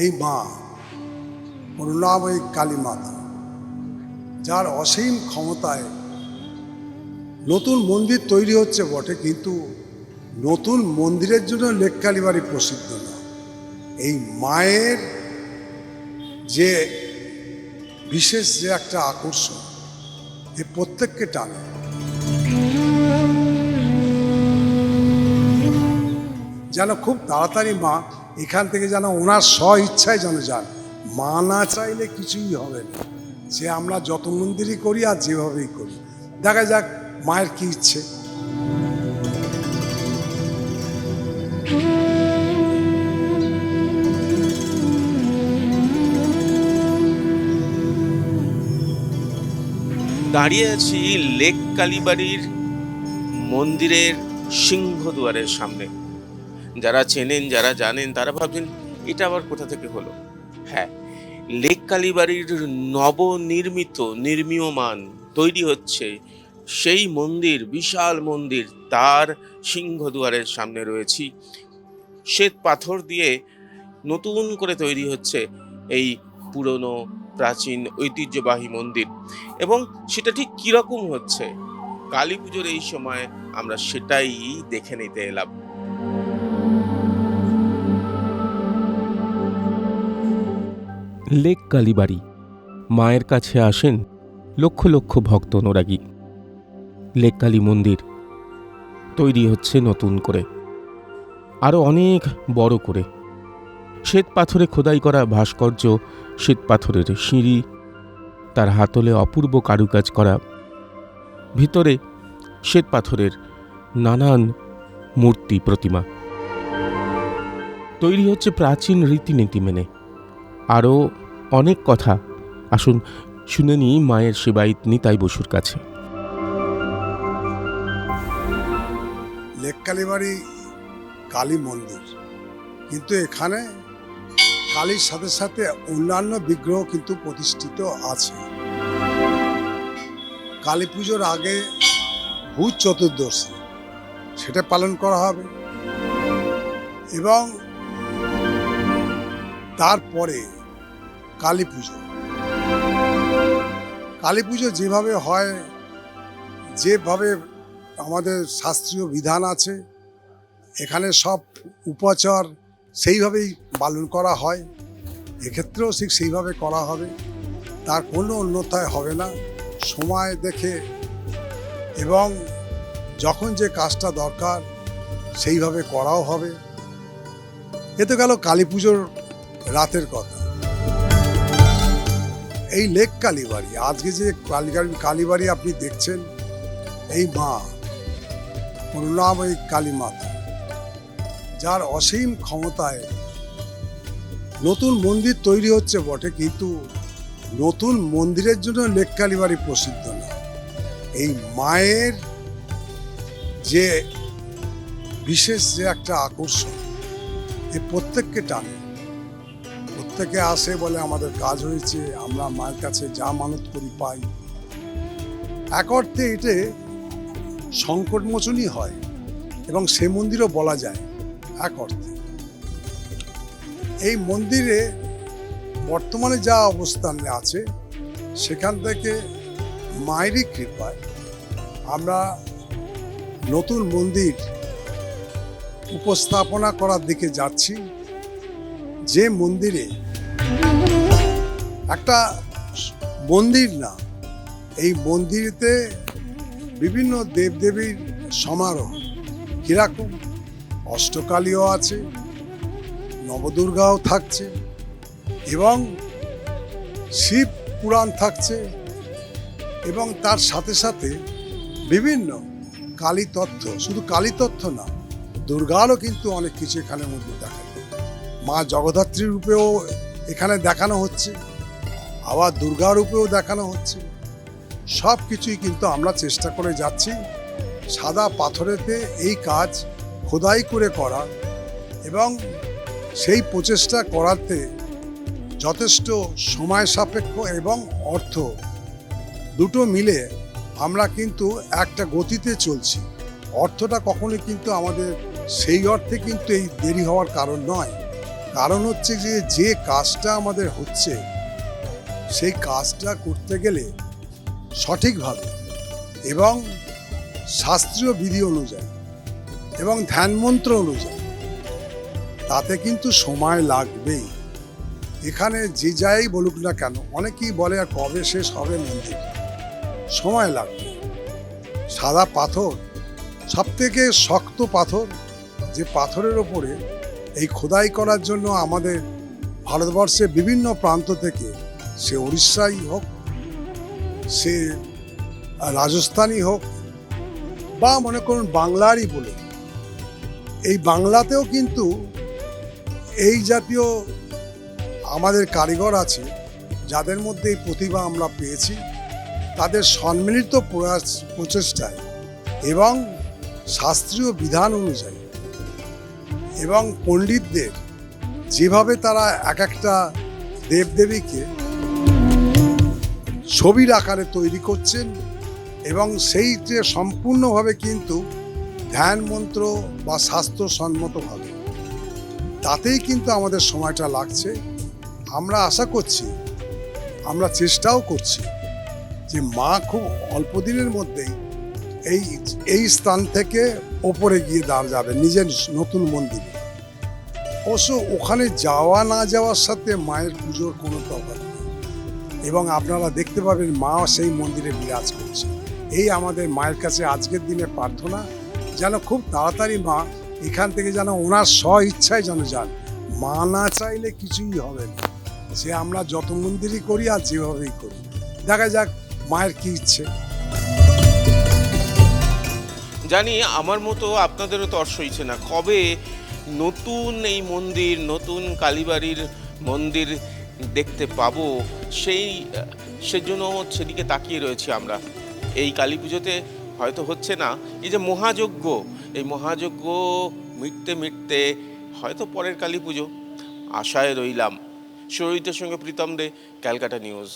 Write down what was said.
এই মা করুণাময়ী কালী মাতা যার অসীম ক্ষমতায় নতুন মন্দির তৈরি হচ্ছে বটে, কিন্তু নতুন মন্দিরের জন্য লেক কালীবাড়ি প্রসিদ্ধ না। এই মায়ের যে বিশেষ যে একটা আকর্ষণ, এ প্রত্যেককে টানে। যেন খুব তাড়াতাড়ি মা এখান থেকে যেন ওনার স্ব ইচ্ছায় যেন যান। মা না চাইলে কিছুই হবে না। সে আমরা যত মন্দিরই করি আর যেভাবেই করি। দেখা যাক মায়ের কি ইচ্ছে। দাঁড়িয়ে আছি লেক কালীবাড়ির মন্দিরের সিংহদুয়ারের সামনে। যারা চেনেন, যারা জানেন, তারা ভাবছেন, এটা আবার কোথা থেকে হলো? হ্যাঁ লেক কালীবাড়ির নবনির্মিত, নির্মীয়মান তৈরি হচ্ছে সেই মন্দির, বিশাল মন্দির। তার সিংহদুয়ারের সামনে রয়েছি। শ্বেত পাথর দিয়ে নতুন করে তৈরি হচ্ছে এই পুরনো, প্রাচীন, ঐতিহ্যবাহী মন্দির। এবং সেটা ঠিক কীরকম হচ্ছে? কালী পুজোর এই সময় আমরা সেটাই দেখে নিতে এলাম। লেক কালীবাড়ি। মায়ের কাছে আসেন লক্ষ লক্ষ ভক্ত অনুরাগী। লেক কালী মন্দির তৈরি হচ্ছে নতুন করে। আরও অনেক বড় করে। শ্বেত পাথরে খোদাই করা ভাস্কর্য, শ্বেত পাথরের সিঁড়ি, তার হাতলে অপূর্ব কারুকাজ করা। ভিতরে শ্বেত পাথরের নানান মূর্তি প্রতিমা। তৈরি হচ্ছে প্রাচীন রীতিনীতি মেনে। আরও অনেক কথা। আসুন, শুনে নিই মায়ের সেবায়িত নিতাই বসুর কাছে। লেক কালীবাড়ি কালী মন্দির। কিন্তু এখানে কালীর সাথে সাথে অন্যান্য বিগ্রহ কিন্তু প্রতিষ্ঠিত আছে। কালী পুজোর আগে ভূত চতুর্দশী, সেটা পালন করা হবে। এবং তারপরে কালী পুজো। কালী পুজো যেভাবে হয়, যেভাবে আমাদের শাস্ত্রীয় বিধান আছে, এখানে সব উপাচার সেইভাবেই পালন করা হয়। এক্ষেত্রেও ঠিক সেইভাবে করা হবে। তার কোনো অন্যথায় হবে না। সময় দেখে এবং যখন যে কাজটা দরকার সেইভাবে করাও হবে। এ তো গেল কালী পুজোর রাতের কথা। এই লেক কালীবাড়ি, আজকে যে কালীবাড়ি কালীবাড়ি আপনি দেখছেন, এই মা করুণাময়ী কালী মাতা যার অসীম ক্ষমতায় নতুন মন্দির তৈরি হচ্ছে বটে, কিন্তু নতুন মন্দিরের জন্য লেক কালীবাড়ি প্রসিদ্ধ না। এই মায়ের যে বিশেষ যে একটা আকর্ষণ, এ প্রত্যেককে টানে। প্রত্যেকে আসে বলে আমাদের কাজ হয়েছে, আমরা মায়ের কাছে যা মানত করি পাই। এক অর্থে এটে সংকটমোচনই হয় এবং সে মন্দিরও বলা যায়, এক অর্থে। এই মন্দিরে বর্তমানে যা অবস্থানে আছে, সেখান থেকে মায়েরই কৃপায় আমরা নতুন মন্দির উপস্থাপনা করার দিকে যাচ্ছি। যে মন্দিরে একটা মন্দির না, এই মন্দিরেতে বিভিন্ন দেবদেবীর সমারোহ। কীরকম অষ্টকালীও আছে, নবদুর্গাও থাকছে এবং শিব পুরাণ থাকছে এবং তার সাথে সাথে বিভিন্ন কালী তথ্য শুধু কালী তথ্য না, দুর্গারও কিন্তু অনেক কিছু এখানের মধ্যে দেখা যায়। মা জগদ্ধাত্রী রূপেও এখানে দেখানো হচ্ছে, আবার দুর্গা রূপেও দেখানো হচ্ছে। সব কিছুই কিন্তু আমরা চেষ্টা করে যাচ্ছি সাদা পাথরেতে এই কাজ খোদাই করে করা এবং সেই প্রচেষ্টা করাতে যথেষ্ট সময় সাপেক্ষ এবং অর্থ। দুটো মিলে আমরা কিন্তু একটা গতিতে চলছি। অর্থটা কখনোই কিন্তু আমাদের সেই অর্থে কিন্তু এই দেরি হওয়ার কারণ নয়। কারণ হচ্ছে যে যে কাজটা আমাদের হচ্ছে, সেই কাজটা করতে গেলে সঠিকভাবে এবং শাস্ত্রীয় বিধি অনুযায়ী এবং ধ্যানমন্ত্র অনুযায়ী, তাতে কিন্তু সময় লাগবেই। এখানে যে যাই বলুক না কেন, অনেকেই বলে, আর কবে শেষ হবে মন্দির? সময় লাগবে। সাদা পাথর সব থেকে শক্ত পাথর, যে পাথরের ওপরে এই খোদাই করার জন্য আমাদের ভারতবর্ষের বিভিন্ন প্রান্ত থেকে সে উড়িষ্যাই হোক, সে রাজস্থানই হোক, বা মনে করুন বাংলারই বলে, এই বাংলাতেও কিন্তু এই জাতীয় আমাদের কারিগর আছে, যাদের মধ্যে এই প্রতিভা আমরা পেয়েছি, তাদের সম্মিলিত প্রয়াস, প্রচেষ্টায় এবং শাস্ত্রীয় বিধান অনুযায়ী। এবং পণ্ডিতদের যেভাবে তারা এক একটা দেবদেবীকে ছবির আকারে তৈরি করছেন এবং সেই যে সম্পূর্ণভাবে কিন্তু ধ্যান মন্ত্র বা স্বাস্থ্যসম্মতভাবে তাতেই কিন্তু আমাদের সময়টা লাগছে। আমরা আশা করছি, আমরা চেষ্টাও করছি যে মা খুব অল্প দিনের মধ্যেই এই এই স্থান থেকে ওপরে গিয়ে দাঁড় যাবে, নিজের নতুন মন্দিরে। অবশ্য ওখানে যাওয়া না যাওয়ার সাথে মায়ের পুজোর কোনো তফাৎ নেই। এবং আপনারা দেখতে পাবেন মা সেই মন্দিরে বিরাজ করছে। এই আমাদের মায়ের কাছে আজকের দিনে প্রার্থনা, যেন খুব তাড়াতাড়ি মা এখান থেকে যেন ওনার স্ব ইচ্ছায় যেন যান। মা না চাইলে কিছুই হবে না। সে আমরা যত মন্দিরই করি আর যেভাবেই করি। দেখা যাক মায়ের কী ইচ্ছে। জানি আমার মতো আপনাদেরও তর সইছে না। কবে নতুন এই মন্দির, নতুন কালীবাড়ির মন্দির দেখতে পাবো, সেই সেজন্য সেদিকে তাকিয়ে রয়েছি আমরা। এই কালী পুজোতে হয়তো হচ্ছে না। এই যে মহাযজ্ঞ, এই মহাযজ্ঞ মিটতে মিটতে হয়তো পরের কালী পুজো। আশায় রইলাম। শরীরের সঙ্গে প্রীতম দে, ক্যালকাটা নিউজ।